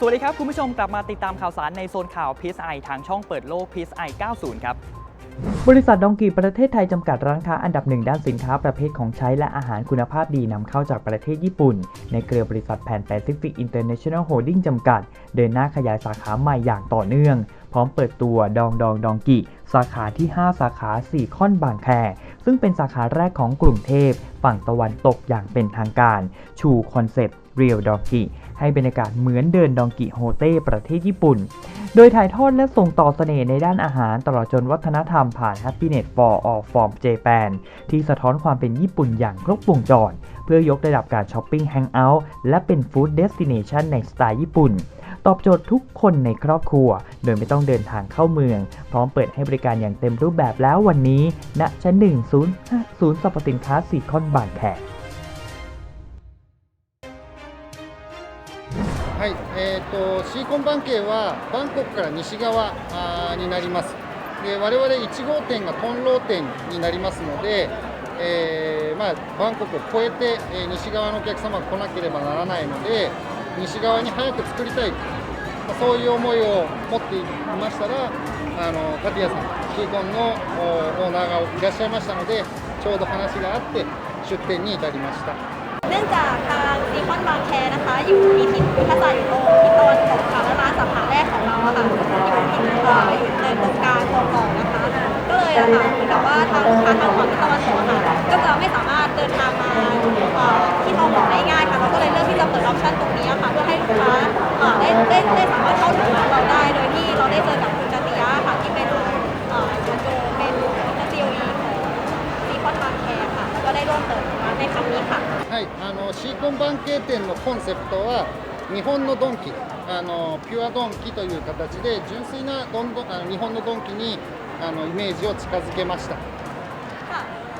สวัสดีครับ คุณผู้ชมกลับมาติดตามข่าวสารในโซนข่าว PSI ทางช่องเปิดโลก PSI 90 ครับ บริษัทดองกีประเทศไทยจำกัดร้านค้าอันดับหนึ่งด้านสินค้าประเภทของใช้และอาหารคุณภาพดีนำเข้าจากประเทศญี่ปุ่น ในเครือบริษัทแผ่นแปซิฟิกอินเตอร์เนชั่นแนลโฮลดิ้งจำกัด เดินหน้าขยายสาขาใหม่อย่างต่อเนื่อง พร้อมเปิดตัวดองดองดองกิ สาขาที่ 5 สาขา4ค่อนบางแค ซึ่งเป็นสาขาแรกของกรุงเทพฝั่งตะวันตกอย่างเป็นทางการ ชูคอนเซปต์เรียลดองกิให้บรรยากาศเหมือนเดินดองกิโฮเต้ประเทศญี่ปุ่น โดยถ่ายทอดและส่งต่อเสน่ห์ในด้านอาหารตลอดจนวัฒนธรรมผ่าน Happiness for All from Japan ที่สะท้อนความเป็นญี่ปุ่นอย่างครบวงจร เพื่อยกระดับการช้อปปิ้งแฮงเอาท์และเป็นฟู้ดเดสติเนชันในสไตล์ญี่ปุ่น ตอบโจทย์ทุกคนในครอบครัว โดยไม่ต้องเดินทางเข้าเมือง พร้อมเปิดให้บริการอย่างเต็มรูปแบบแล้ววันนี้ ณ ชั้นหนึ่งศูนย์ศูนย์สรรพสินค้าซีคอนบางแค はい、えー、とシーコンバン系はバンコクから西側あーになりますで我々1号店がトンロー店になりますので、えーまあ、バンコクを越えて、えー西側のお客様が来なければならないので 西側に早く作りたい、まあそういう思いを持っていましたらあのタティアさんシーコンのおオーナーがいらっしゃいましたのでちょうど話があって出店に至りました。 เนื่องจากทางซีคอนบางแคนะคะ อยู่มีทิศทัศน์อยู่ตรงทิศตะวันตกค่ะและร้านสาขาแรกของเราอะค่ะอยู่ทิศเอ่ออยู่ในตรงกลางตรงต่อนะคะ ก็เลยอะค่ะเหมือนกับว่าทางลูกค้าทางฝั่งทิศตะวันตกอะค่ะ อกที่จะเปิดออปชั่นตรงนี้อะค่ะเพื่อให้ลูกค้าเอ่อได้ได้ได้สามารถเข้าถึงร้านเราได้ โดยที่เราได้เจอกับคุณจติยาค่ะที่เป็นเอ่อโจเป็นซีอีของซีคอนบางแคค่ะแล้วก็ได้ร่วมเปิดร้านในครั้งนี้ค่ะ はい、あのシーコンバン系店のコンセプトは日本のドンキあのピュアドンキという形で純粋などんどんあの日本のドンキにあのイメージを近づけました ค่ะ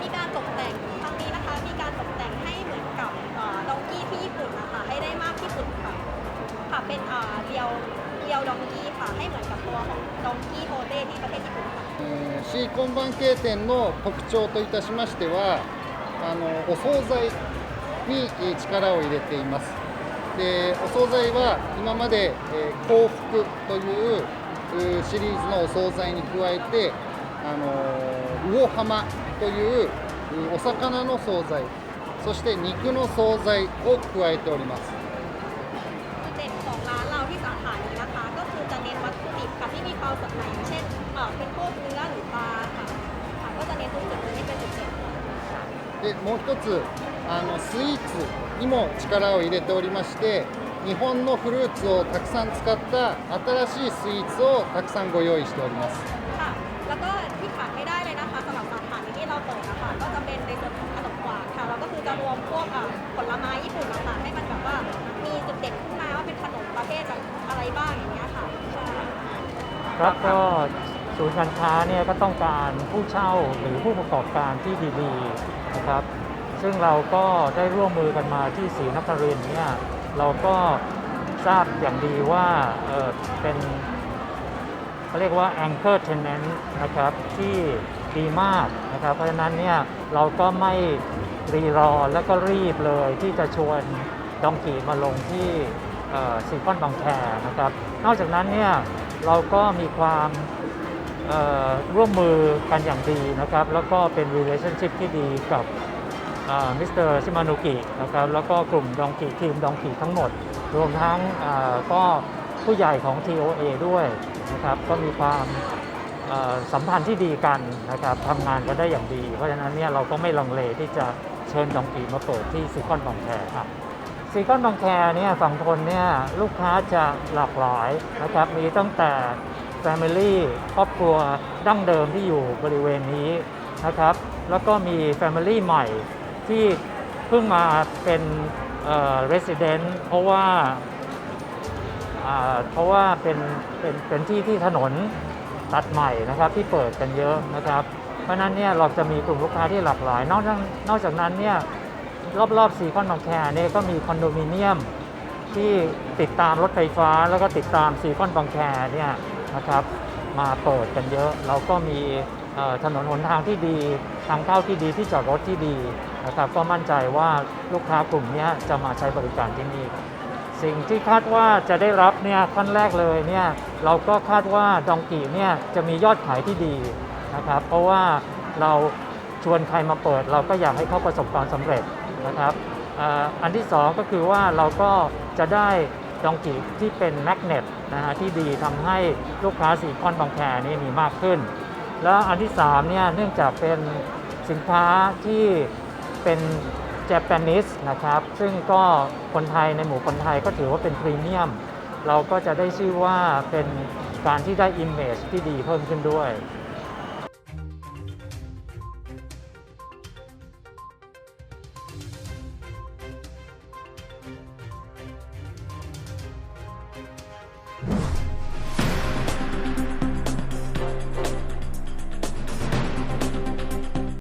มีการตกแต่งครั้งนี้นะคะ มีการตกแต่งให้เหมือนกับเอ่อดองกี้ที่ญี่ปุ่นนะคะ ให้ได้มากที่สุดค่ะ ค่ะ เป็นเอ่อเรียวเรียวดองกี้ค่ะ ให้เหมือนกับตัวของดองกี้โฮเต้ที่ประเทศญี่ปุ่นค่ะ えーシーコンバン系店の特徴といたしましてはあのお惣菜にえー力を入れていますでお惣菜は今まで、えー幸福といううーシリーズのお惣菜に加えて あのー魚浜といううお魚の惣菜そして肉の惣菜を加えております จุดเด่นของร้านเราที่สาขานี้นะคะ ก็คือจะเน้นวัตถุดิบค่ะที่มีความสดใหม่อย่างเช่นเอ่อเป็นพวกเนื้อหรือปลาค่ะ ค่ะ ก็จะเน้นตรงจุดนี้เป็นจุดเด่นค่ะ でもう一つあのスイーツにも力を入れておりまして 日本のフルーツをたくさん使った新しいスイーツをたくさんご用意しております ค่ะ แล้วก็ที่ขาดไม่ได้เลยนะคะสำหรับสาขานี้ที่เราเปิดนะคะก็จะเป็นในส่วนของขนมหวานค่ะ เราก็คือจะรวมพวกเอ่อผลไม้ญี่ปุ่นนะคะให้มันแบบว่ามีจุดเด่นขึ้นมาว่าเป็นขนมประเภทแบบอะไรบ้างอย่างเงี้ยค่ะใช่ ครับก็ศูนย์การค้าเนี่ยก็ต้องการผู้เช่าหรือผู้ประกอบการที่ดีๆนะครับ ซึ่งเราก็ได้ร่วมมือกันมาที่ศรีนครินทร์เนี่ย เราก็ทราบอย่างดีว่าเเป็นเขาเรียกว่า anchor tenant นะครับ ที่ดีมากนะครับ เพราะฉะนั้นเนี่ยเราก็ไม่รีรอแล้วก็รีบเลยที่จะชวนดองกีมาลงที่ซีคอนบางแคนะครับ นอกจากนั้นเนี่ยเราก็มีความร่วมมือกันอย่างดีนะครับ แล้วก็เป็น relationship ที่ดีกับ มิสเตอร์ชิมานุกินะครับแล้วก็กลุ่มดองกีทีมดองกีทั้งหมด รวมทั้งก็ผู้ใหญ่ของ TOA ด้วยนะครับก็มีความสัมพันธ์ที่ดีกันนะครับทำงานกันได้อย่างดี เพราะฉะนั้นเนี่ยเราก็ไม่ลังเลที่จะเชิญดองกีมาเปิดที่ซิคอนบางแคครับซีคอนบางแคเนี่ยฝั่งทนเนี่ยลูกค้าจะหลากหลายนะครับมีตั้งแต่ Family ครอบครัวดั้งเดิมที่อยู่บริเวณนี้นะครับแล้วก็มี Family ใหม่ ที่เพิ่งมาเป็นเอ่อ Resident เพราะว่าอ่าเพราะว่าเป็นเป็นเป็นที่ที่ถนนตัดใหม่นะครับที่เปิดกันเยอะนะครับ เพราะนั้นเนี่ยเราจะมีกลุ่มลูกค้าที่หลากหลาย นอกจากนอกจากนั้นเนี่ยรอบๆซีคอนบางแคเนี่ยก็มีคอนโดมิเนียมที่ติดตามรถไฟฟ้าแล้วก็ติดตามซีคอนบางแคเนี่ยนะครับมาเปิดกันเยอะ เราก็มีถนนหนทางที่ดี ทางเข้าที่ดีที่จอดรถที่ดี นะครับก็มั่นใจว่าลูกค้ากลุ่มนี้จะมาใช้บริการที่นี่สิ่งที่คาดว่าจะได้รับเนี่ยขั้นแรกเลยเนี่ยเราก็คาดว่าดองกีเนี่ยจะมียอดขายที่ดีนะครับเพราะว่าเราชวนใครมาเปิด เราก็อยากให้เขาประสบความสำเร็จนะครับอันที่สองก็คือว่าเราก็จะได้ดองกีที่เป็นแมกเนตนะฮะที่ดีทำให้ลูกค้าสีคอนบางแคนี่มีมากขึ้น แล้วอันที่3เนี่ยเนื่องจากเป็นสินค้าที่ เป็นเจแปนิสนะครับ ซึ่งก็คนไทยในหมู่คนไทยก็ถือว่าเป็นพรีเมียม เราก็จะได้ชื่อว่าเป็นการที่ได้อิมเมจที่ดีเพิ่มขึ้นด้วย